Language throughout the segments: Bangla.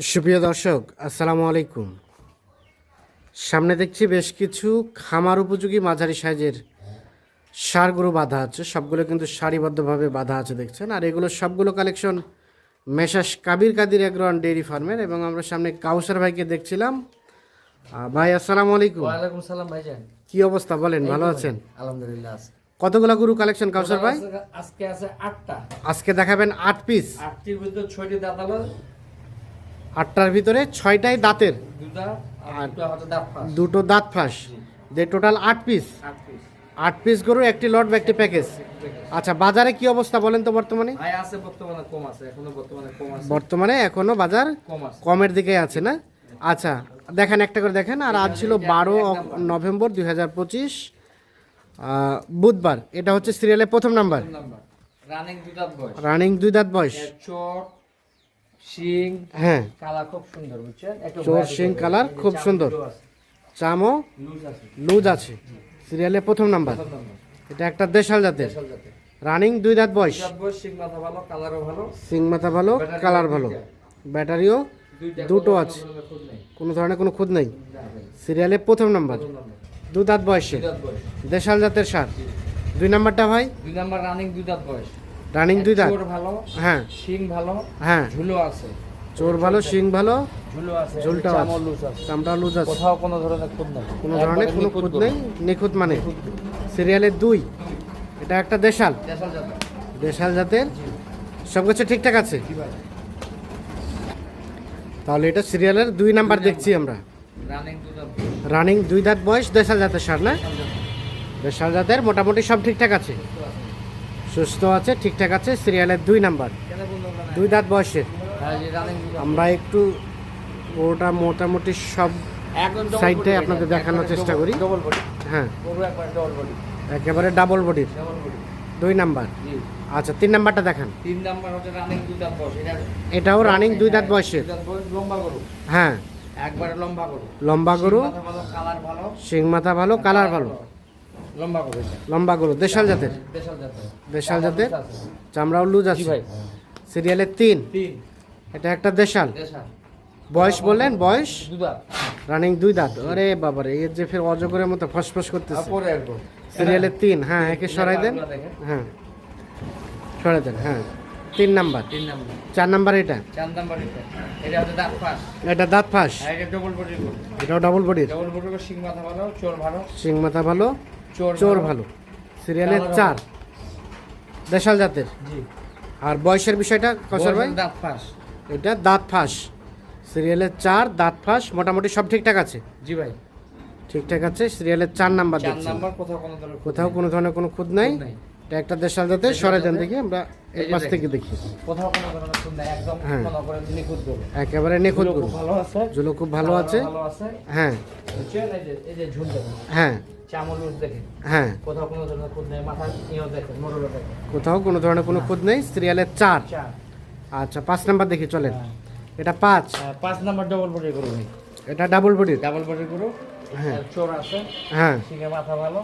সুপ্রিয় দর্শক আসসালামু আলাইকুম। সামনে দেখছি বেশ কিছু খামার উপযোগী মাঝারি সাইজের সারগুলো বাঁধা আছে। সবগুলো কিন্তু সারিবদ্ধভাবে বাঁধা আছে দেখছেন। আর এগুলো সবগুলো কালেকশন মেশাস কাবির কাদির এগ্রোয়ান ডেইরি ফার্মের এবং আমরা সামনে কাউসার ভাইকে দেখছিলাম। ভাই আসসালামু আলাইকুম। ওয়ালাইকুম সালাম ভাইজান। কি অবস্থা বলেন ভালো আছেন? আলহামদুলিল্লাহ কতগুলো গরু কালেকশন কাউসার ভাই? আজকে- আজকে আছে আটটা। আজকে দেখাবেন আট পিস আটটির ভিতর ছয়টি দাঁতালো আটটার ভিতরে ছয়টাই দাঁতের। আর দুটা দাঁত ফাঁস। যে টোটাল আট পিস। আট পিস। আট পিস গরু একটি লট বা একটি প্যাকেজ। আচ্ছা বাজারে কি অবস্থা বলেন তো বর্তমানে? বর্তমানে এখনও বাজার কমের দিকে আছে না? আচ্ছা দেখেন একটা করে দেখেন আর আজ ছিল বারো নভেম্বর দুই হাজার পঁচিশ বুধবার। এটা হচ্ছে সিরিয়ালের প্রথম নাম্বার রানিং দুই দাঁত বয়স। শিং হ্যাঁ। কালা খুব সুন্দর বুঝছেন? চোর শিং কালার খুব সুন্দর। চামো লুজ আছে। লুজ আছে। সিরিয়ালের প্রথম নাম্বার। এটা একটা দেশাল জাতের। রানিং দুই দাঁত বয়স। শিং মাথা ভালো সিং মাথা ভালো কালার ভালো। ব্যাটারিও দুটো আছে। কোনো ধরনের কোনো খুদ নেই। সিরিয়ালের প্রথম নাম্বার। দু দাঁত বয়সে। দুই দাঁত বয়স। দেশাল জাতের সার। দুই নাম্বারটা ভাই? দুই নাম্বার রানিং দুই দাঁত বয়স। রানিং দুই দাঁত। ভালো হ্যাঁ। শিং ভালো হ্যাঁ। ঝুলো আছে। চোর ভালো শিং ভালো ঝুলো আছে ঝুলটাও আছে। চামড় লুজ আছে। কোথাও কোনো ধরনের খুদ নেই। কোনো ধরনের কোনো খুদ নেই নিখুঁত মানে। সিরিয়ালের দুই। এটা একটা দেশাল। দেশাল জাতের। সব কিছু ঠিকঠাক আছে? তাহলে এটা সিরিয়ালের দুই নাম্বার দেখছি আমরা। রানিং দুই দাঁত। বয়স দেশাল জাতের সার না? দেশাল জাতের মোটামুটি সব ঠিকঠাক আছে। সুস্থ আছে। ঠিকঠাক আছে সিরিয়ালের দুই নাম্বার? দুই দাঁত বয়সের। আমরা একটু ওটা মোটামুটি সব সাইডটাই আপনাদের দেখানোর চেষ্টা করি। হ্যাঁ একবারে ডাবল বডির দুই নাম্বার আচ্ছা তিন নাম্বারটা দেখান তিন নাম্বার হচ্ছে রানিং দুই দাঁত বয়স। এটাও রানিং দুই দাঁত বয়সের লম্বা গরু। হ্যাঁ একবারে লম্বা গরু। লম্বা গরু কালার ভালো। শিং মাথা ভালো কালার ভালো লম্বা গরু লম্বা গরু দেশাল জাতের? দেশাল জাতের। দেশাল জাতের? চামড়াও লুজ আছে? ভাই। সিরিয়ালের তিন? এটা একটা দেশাল? বয়স বললেন বয়স? রানিং দুই দাঁত। আরে বাবারে এর যে ফের অজগরের মতো ফসফস করতেছে। পরে একবার সিরিয়ালের তিন। হ্যাঁ একে সরাই দেন। হ্যাঁ। সরাই দেন হ্যাঁ। তিন নাম্বার। তিন নাম্বার। চার নাম্বার এটা? চার নাম্বার এটা। এটা হচ্ছে দাঁত ফাঁস। এটা দাঁত ফাঁস? এটা ডবল বডির গরু। এটাও ডাবল বডির ডবল বডির গরু, শিং মাথা ভালো চোর ভালো। শিং মাথা ভালো। চোর ভালো। সিরিয়ালের চার। দেশাল জাতের। আর বয়সের বিষয়টা কসর ভাই? দাঁত ফাঁস। এটা দাঁত ফাঁস। সিরিয়ালের চার দাঁত ফাঁস মোটামুটি সব ঠিকঠাক আছে? জি ভাই। ঠিকঠাক আছে সিরিয়ালের চার নাম্বার দেখছি। কোথাও কোনো ধরনের কোনো খুদ নাই। একটা দেশাল জাতের সরে দেখি আমরা এক পাশ থেকে দেখি। কোথাও কোনো ধরনের একদম হ্যাঁ। মনে করেন নিখুঁত গরু। একেবারে নিখুঁত গরু। খুব ভালো আছে। জুলো খুব ভালো আছে। হ্যাঁ। এই যে ঝুল দেখেন। হ্যাঁ। হ্যাঁ। কোথাও কোনো ধরনের খুঁত নেই মাথা ইয়েও দেখেন কোথাও কোনো ধরনের কোনো খুদ নেই সিরিয়ালের চার। আচ্ছা পাঁচ নাম্বার দেখি চলেন। হ্যাঁ। এটা পাঁচ। হ্যাঁ, পাঁচ নাম্বার ডবল বডির গরু এটা ডাবল বডির ডাবল বডির গরু। হ্যাঁ। চোর আছে। হ্যাঁ। মাথা ভালো।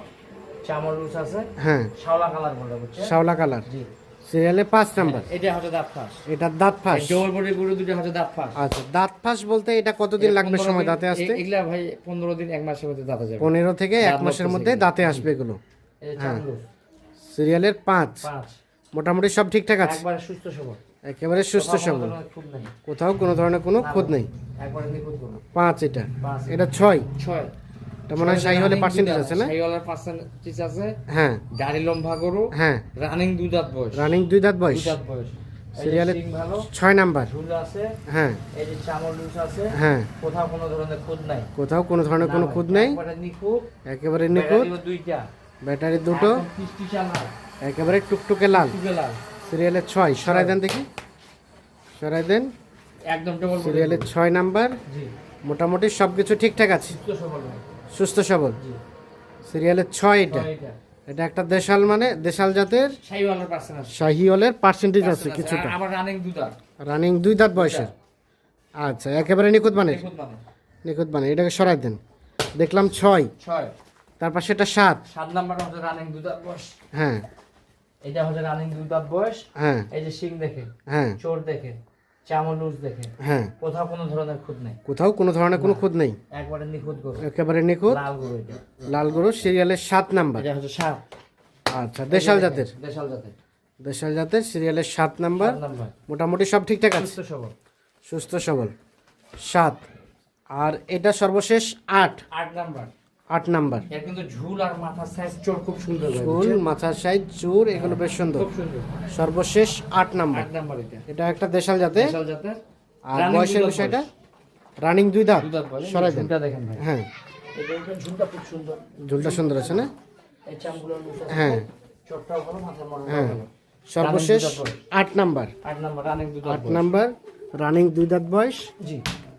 চামড় লুজ আছে। হ্যাঁ। শাওলা কালার বলে বুঝছেন? শাওলা কালার। জি। সিরিয়ালে পাঁচ নাম্বার। এটা হচ্ছে দাঁত ফাঁস। এটা দাঁত ফাঁস। ডবল গরু দুটো হচ্ছে দাঁত ফাঁস। আচ্ছা দাঁত ফাঁস বলতে এটা কতদিন লাগবে সময় দাঁতে আসতে? এগুলা ভাই পনেরো দিন এক মাসের মধ্যে দাঁতে যাবে। পনেরো থেকে এক মাসের মধ্যে দাঁতে আসবে এগুলো। হ্যাঁ। সিরিয়ালের পাঁচ। মোটামুটি সব ঠিকঠাক আছে? একবারে সুস্থ সবল। একেবারে সুস্থ কোথাও সবল। কোথাও কোনো ধরনের কোনো খুদ নেই। একবারে নিখুঁত পাঁচ এটা এটা। ছয়। ছয়। এটা মনে হয় শাহি হলে পার্সেন্টেজ আছে না? শাহিওয়ালের পার্সেন্টেজ আছে। হ্যাঁ। গাড়ি লম্বা গরু হ্যাঁ। রানিং দুই দাঁত বয়স। রানিং দুই দাঁত বয়স। দুই দাঁত বয়স। সিরিয়ালে ছয় নাম্বার। হ্যাঁ। এই যে আছে হ্যাঁ। কোথাও কোনো ধরনের খুঁত নাই। কোথাও কোনো ধরনের কোনো খুদ নেই। একবারে একেবারে নিখুঁত। দুইটা। ব্যাটারি দুটো। একেবারে টুকটুকে লাল। সিরিয়ালের ছয়। সরাই দেন দেখি। সরাই দেন। একদম সিরিয়ালের ছয় নাম্বার। মোটামুটি সব কিছু ঠিকঠাক আছে। সুস্থ সবল। সিরিয়ালের ছয় এটা। এটা। একটা দেশাল মানে দেশাল জাতের শাহিওয়ালের পার্সেন্টেজ আছে। কিছুটা। রানিং দুই দাঁত। বয়সের। আচ্ছা একেবারে নিখুঁত মানে? নিখুঁত মানে। নিখুঁত মানে। এটাকে সরাই দেন। দেখলাম ছয়। ছয়। তারপর সেটা সাত। সাত নাম্বার হচ্ছে রানিং দুই দাঁত বয়স। হ্যাঁ। এটা হচ্ছে রানিং দুই দাঁত বয়স। হ্যাঁ। এই যে সিং দেখে। হ্যাঁ। চোর দেখে। চামড় লুজ দেখে। হ্যাঁ। কোথাও কোনো ধরনের খুদ নেই। কোথাও কোনো ধরনের কোনো খুদ নেই? একবারে নিখুঁত গরু। একেবারে নিখুঁত? লাল গরু এটা। লাল গরু সিরিয়ালের সাত নাম্বার। এটা হচ্ছে সাত। আচ্ছা দেশাল জাতের? দেশাল জাতের। দেশাল জাতের সিরিয়ালের সাত নাম্বার। মোটামুটি সব ঠিকঠাক আছে? সুস্থ সবল। সুস্থ সবল। সাত। আর এটা সর্বশেষ আট। আট নাম্বার। আট নাম্বার। এর কিন্তু ঝুল আর মাথার সাইজ চোর খুব সুন্দর হয়, ফুল বুঝছেন? মাথার সাইজ চুর এগুলো বেশ সুন্দর। সর্বশেষ আট নাম্বার। আট নাম্বার এটা। এটা একটা দেশাল জাতে দেশাল জাতের। আর বয়সের বিষয়টা? রানিং দুই দাঁত। দাঁত সরাই দেন। দেখেন ভাই। হ্যাঁ। ঝুলটা খুব সুন্দর। ঝুলটা সুন্দর আছে না। হ্যাঁ। চোরটাও ভালো মাথার মরণ হ্যাঁ। সর্বশেষ আট নাম্বার। আট নাম্বার রানিং দুধ আট নাম্বার রানিং দুই দাঁত বয়স। জি।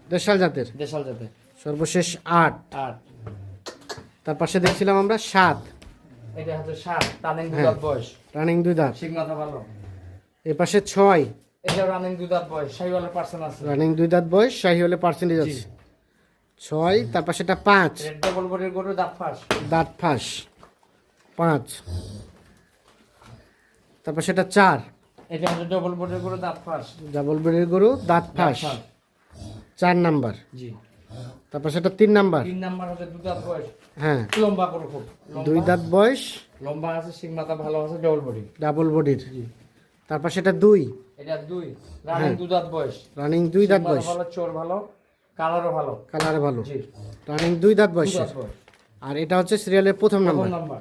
দেশাল জাতের। দেশাল জাতের। সর্বশেষ আট। আট। তার পাশে দেখছিলাম আমরা সাত। এটা হচ্ছে সাত রানিং। দুধাত বয়স। রানিং দুই দাঁত। শিং মাথা ভালো। এ পাশে ছয়। এটা রানিং বয়স পার্সেন্ট আছে। রানিং দুই দাঁত বয়স শাহি হলে পার্সেন্টেজ আছে। ছয় তার পাশে এটা পাঁচ। ডবল বডির গরু দাঁত ফাঁস। দাঁত ফাঁস। পাঁচ। তারপর সেটা চার। এটা হচ্ছে ডবল বডির গরু দাঁত ফাঁস। ডাবল বেডের গরু দাঁত ফাঁস। চার নাম্বার। জি। তারপর সেটা তিন নাম্বার। তিন নাম্বার হচ্ছে দুধাত বয়স। হ্যাঁ। লম্বা গরু খুব। দুই দাঁত বয়স। লম্বা আছে শিং মাথা ভালো আছে ডবল বডি ডাবল বডির তারপর সেটা দুই। এটা দুই। রানিং দুধাত বয়স। রানিং দুই দাঁত বয়স। ভালো চোর ভালো কালারও ভালো। কালারে ভালো। রানিং দুই দাঁত বয়স। আর এটা হচ্ছে সিরিয়ালের প্রথম নাম্বার নাম্বার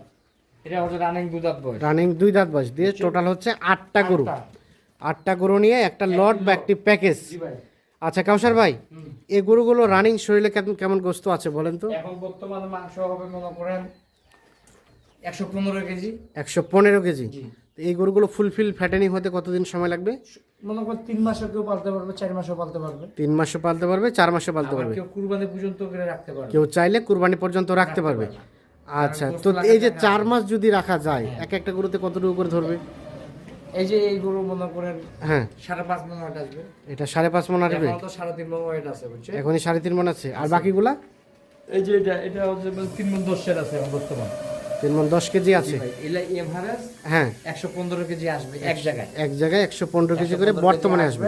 এটা হচ্ছে রানিং দুধাত বয়স। রানিং দুই দাঁত বয়স। দিয়ে টোটাল হচ্ছে আটটা গরু। আটটা। গরু নিয়ে একটা লট বা একটি প্যাকেজ আচ্ছা কাউসার ভাই এই গরুগুলো রানিং শরীরে কেমন কেমন গোস্ত আছে বলেন তো? এখন বর্তমানে মাংস হবে মনে করেন একশো পনেরো কেজি। একশো পনেরো কেজি। এই গরুগুলো ফুলফিল ফ্যাটেনিং হতে কতদিন সময় লাগবে? মনে করেন তিন মাসে কেউ পালতে পারবে চার মাসেও পালতে পারবে। তিন মাসে পালতে পারবে চার মাসে পালতে পারবে। কেউ কুরবানি পর্যন্ত করে রাখতে পারবে। কেউ চাইলে কুরবানি পর্যন্ত রাখতে পারবে। আচ্ছা তো এই যে চার মাস যদি রাখা যায় এক একটা গরুতে কতটুকু করে ধরবে? এই যে এই গরু মনে করেন হ্যাঁ। সাড়ে পাঁচ মন ওয়েট আসবে। এটা সাড়ে পাঁচ মন আসবে? এখন তো সাড়ে তিন মন ওয়েট আছে বুঝছে এখনই সাড়ে তিন মন আছে। আর বাকিগুলা? এই যে এটা এটা হচ্ছে তিন মন দশের আছে বর্তমান। তিন মন দশ কেজি আছে। হ্যাঁ। একশো পনেরো কেজি আসবে এক জায়গায়। এক জায়গায় একশো পনেরো কেজি করে বর্তমানে আসবে।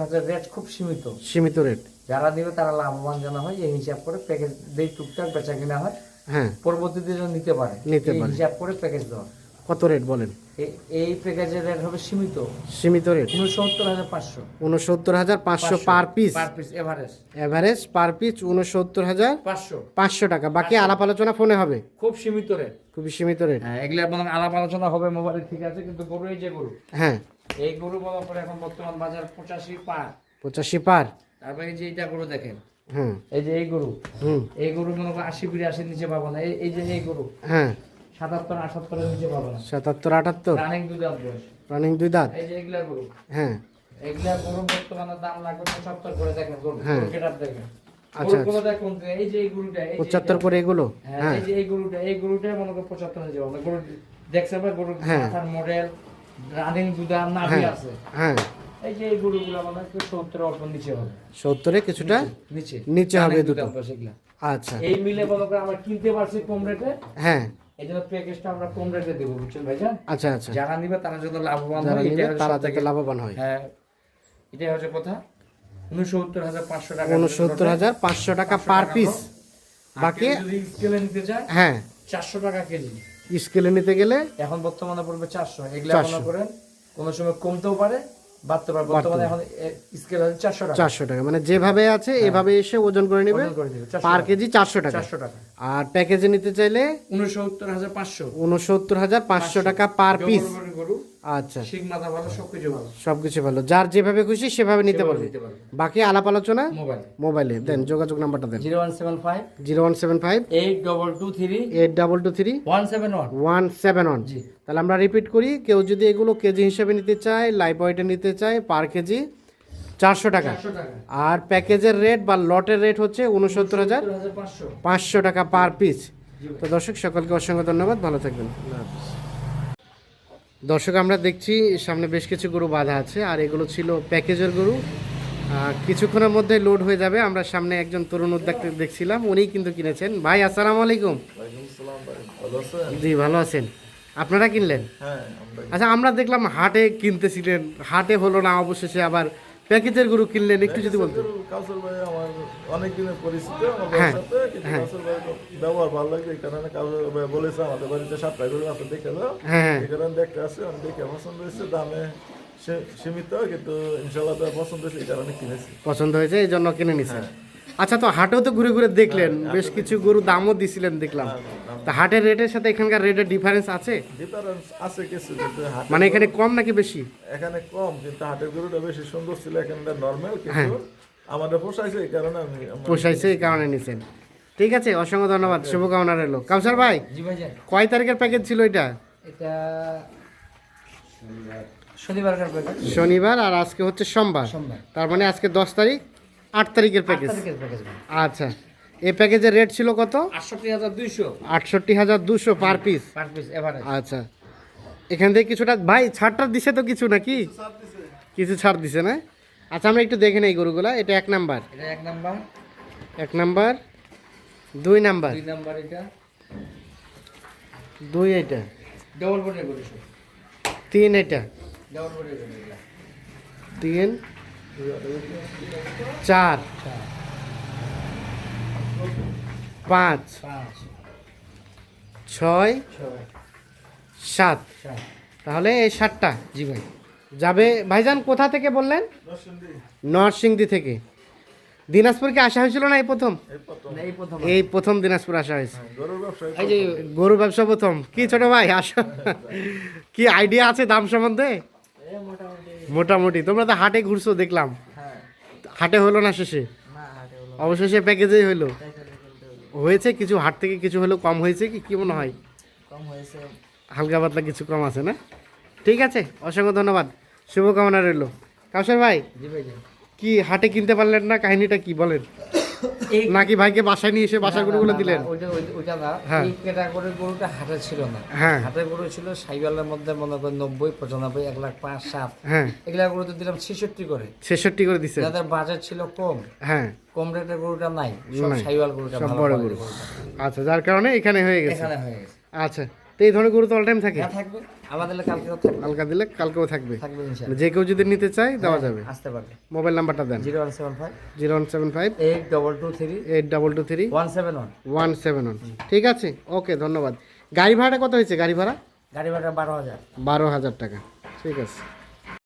হচ্ছে রেট খুব সীমিত। সীমিত রেট যারা দিবে তারা লাভবান জানা হয় এই হিসাব করে প্যাকেজ দেই টুকটাক বেচা কিনা হয়। হ্যাঁ। পরবর্তীতে যেন নিতে পারে নিতে পারে। হিসাব করে প্যাকেজ দেওয়া। কত রেট বলেন? এই প্যাকেজের রেট হবে সীমিত। সীমিত রেট উনসত্তর হাজার পাঁচশো। উনসত্তর হাজার পাঁচশো per piece per piece average average per piece উনসত্তর হাজার পাঁচশো। পাঁচশো টাকা। বাকি আলাপ আলোচনা ফোনে হবে। খুব সীমিত রেট খুবই সীমিত রেট হ্যাঁ এগুলা মানে আলাপ আলোচনা হবে মোবাইলে ঠিক আছে কিন্তু গরু এই যে গরু। হ্যাঁ। এই গরু বলার পরে এখন বর্তমান বাজার পঁচাশি পার। পঁচাশি পার। তারপরে এই যে এইটা গরু দেখেন। হুম এই যে এই গরু। হুম। এই গরু মনে করেন আশি বিরাশির নিচে পাবো না। এই- এই যে এই গরু। হ্যাঁ। সাতাত্তর আটাত্তরের নিচে পাবো না। সাতাত্তর আটাত্তর? রানিং দুধ বয়স। রানিং দুই দাঁত? এই যে গরু। হ্যাঁ। এগুলা গরু বর্তমানে দাম লাগবে পঁচাত্তর করে দেখেন গরু। হ্যাঁ। গেটার দেখেন। আচ্ছা, দেখুন যে এই যে এই গরুটা পঁচাত্তর। করে এগুলো? হ্যাঁ হ্যাঁ। এই যে এই গরুটা এই গরুটা মনে করো পঁচাত্তর হয়ে যাবে। গরু দেখছে বা গরুর হ্যাঁ। মাথার মডেল রানিং দুধা নাভি আছে। হ্যাঁ। এই যে এই গরুগুলো মানে সত্তর অল্প নিচে হবে। সত্তরে কিছুটা নিচে। নিচে হবে দুটো। আচ্ছা। এই মিলে মনে করে আমরা কিনতে পারছি কম রেটে। হ্যাঁ। এই জন্য প্যাকেজটা আমরা কম রেটে দেবো বুঝছেন ভাইজান? আচ্ছা আচ্ছা। যারা নিবে তারা যদি লাভবান হয় তারা যাতে লাভবান হয়। হ্যাঁ এটাই হচ্ছে কথা। উনসত্তর হাজার পাঁচশো টাকা উনসত্তর হাজার পাঁচশো টাকা পার পিস বাকি বাকি স্কেলে নিতে চায় হ্যাঁ। চারশো টাকা কেজি। স্কেলে নিতে গেলে এখন বর্তমানে পড়বে চারশো। এগুলা 400 মনে করেন কোনো সময় কমতেও পারে বাড়তে পারে বর্তমানে এখন স্কেল হচ্ছে চারশো টাকা। চারশো টাকা মানে যেভাবে আছে এভাবে এসে ওজন করে নেবে। ওজন করে দিবে, 400 পার কেজি চারশো টাকা। চারশো টাকা। আর প্যাকেজে নিতে চাইলে উনসত্তর হাজার পাঁচশো। উনসত্তর হাজার পাঁচশো টাকা পার পিস আচ্ছা। সবকিছু ভালো। যার যেভাবে খুশি সেভাবে নিতে পারবে। বাকি আলাপ আলোচনা মোবাইলে। দেন যোগাযোগ নাম্বারটা দেন। Zero one seven five. Zero one seven five. Eight double two three. Eight double two three. One seven one. One seven one. জি। তাহলে আমরা রিপিট করি কেউ যদি এগুলো কেজি হিসেবে নিতে চায় ওয়েটে নিতে চায় পার কেজি চারশো টাকা। আর প্যাকেজের রেট বা লটের রেট হচ্ছে উনসত্তর হাজার পাঁচশো। টাকা পার পিস তো দর্শক সকলকে অসংখ্য ধন্যবাদ ভালো থাকবেন। দর্শক আমরা দেখছি সামনে বেশ কিছু গরু বাঁধা আছে আর এগুলো ছিল প্যাকেজের গরু। কিছুক্ষণের মধ্যে লোড হয়ে যাবে আমরা সামনে একজন তরুণ উদ্যোক্তা দেখছিলাম উনিই কিন্তু কিনেছেন। ভাই আসসালামু আলাইকুম। জি ভালো আছেন। আপনারা কিনলেন? হ্যাঁ আচ্ছা আমরা দেখলাম হাটে কিনতেছিলেন হাটে হলো না অবশেষে আবার প্যাকেজের গরু কিনলেন একটু যদি বলতেন। কাউসর ভাই আমার অনেক দিনের পরিচিত হ্যাঁ, ভাই ব্যবহার ভালো লাগে এই কারণে কাউসর ভাই বলেছে আমাদের বাড়িতে সাতটা গরু আছে দেখে দাও হ্যাঁ হ্যাঁ। এই কারণে দেখতে আমি দেখে পছন্দ হয়েছে দামে সীমিত কিন্তু তো পছন্দ হয়েছে এই কারণে কিনেছি। পছন্দ হয়েছে এই জন্য কিনে নিছেন আচ্ছা তো হাটেও তো ঘুরে ঘুরে দেখলেন বেশ কিছু গরু দামও দিছিলেন দেখলাম। তা হাটের রেটের সাথে এখানকার রেটের ডিফারেন্স আছে? ডিফারেন্স আছে কিছু কিন্তু মানে এখানে কম নাকি বেশি? এখানে কম কিন্তু হাটের গরুটা বেশি সুন্দর ছিল এখানটা নর্মাল কিন্তু আমাদের পোষাইছে এই কারণে আমি পোষাইছে এই কারণে নিছেন। ঠিক আছে অসংখ্য ধন্যবাদ শুভকামনা রইল। কাউসার ভাই ভাই কয় তারিখের প্যাকেজ ছিল এটা? এটা শনিবার আর আজকে হচ্ছে সোমবার। সোমবার। তার মানে আজকে দশ তারিখ আট তারিখের প্যাকেজ আচ্ছা। এই প্যাকেজের রেট ছিল কত? আটষট্টি হাজার দুইশো। আটষট্টি হাজার দুশো per piece per piece average আচ্ছা। এখান থেকে কিছুটা ভাই ছাড়টা দিছে তো কিছু নাকি? কিছু ছাড় দিছে। না? আচ্ছা আমরা একটু দেখে নেই গরুগুলা। এটা এক নাম্বার। এটা এক নাম্বার। এক নাম্বার। দুই নাম্বার। দুই নাম্বার এটা। দুই এটা। ডবল বোর্ডের করেছ তিন এটা। ডবল বোর্ডের করেছ তিন। চার। পাঁচ ছয় সাত। তাহলে এই সাতটা জি ভাই। যাবে ভাইজান কোথা থেকে বললেন? নরসিংদী। থেকে। দিনাজপুর কি আসা হয়েছিল না এই প্রথম? এই প্রথম। দিনাজপুর আসা হয়েছে। এই যে গরু ব্যবসা প্রথম। কি ছোট ভাই আসো। কি আইডিয়া আছে দাম সম্বন্ধে? মোটামুটি। মোটামুটি। তোমরা তো হাটে ঘুরছো দেখলাম। হ্যাঁ। হাটে হলো না শেষে? না হাটে হলো অবশেষে প্যাকেজেই হলো তাই করে বলতে হলো। হয়েছে? কিছু হাট থেকে কিছু হলেও কম হয়েছে কি? কি মনে হয়? কম হয়েছে। হালকা পাতলা কিছু কম আছে না? ঠিক আছে অসংখ্য ধন্যবাদ। শুভকামনা রইল। কাউসার ভাই কি হাটে কিনতে পারলেন না? কাহিনীটা কি বলেন? নাকি ভাইকে বাসায় নিয়ে এসে বাসার গরুগুলো দিলেন? ওইটা ওইটা- না। হ্যাঁ। এই ক্যাটাগরির গরুটা হাটে ছিল না। হ্যাঁ। হাটের গরু ছিল সাইওয়ালের মধ্যে মনে করেন নব্বই পঁচানব্বই এক লাখ পাঁচ সাত। হ্যাঁ। এগুলা গরুতে দিলাম ছেষট্টি করে। ছেষট্টি করে দিছে। যাদের বাজেট ছিল কম হ্যাঁ। কম রেটের গরুটা নাই। সব গরু। গরুটা। আচ্ছা যার কারণে এখানে হয়ে গেছে। এখানে হয়ে গেছে। আচ্ছা। তো এই ধরনের গরু তো অল টাইম থাকে। হ্যাঁ থাকবে আমাদের কালকে থাকবে। হালকা দিলে কালকেও থাকবে। থাকবে যে কেউ যদি নিতে চায় দেওয়া যাবে। আসতে পারবে। মোবাইল নাম্বারটা দেন। Zero one seven five. Zero one seven five. Eight double two three. Eight double two three. One seven one. One seven one. ঠিক আছে? ওকে ধন্যবাদ। গাড়ি ভাড়াটা কত হয়েছে? গাড়ি ভাড়া? গাড়ি ভাড়া বারো হাজার। বারো হাজার টাকা। ঠিক আছে।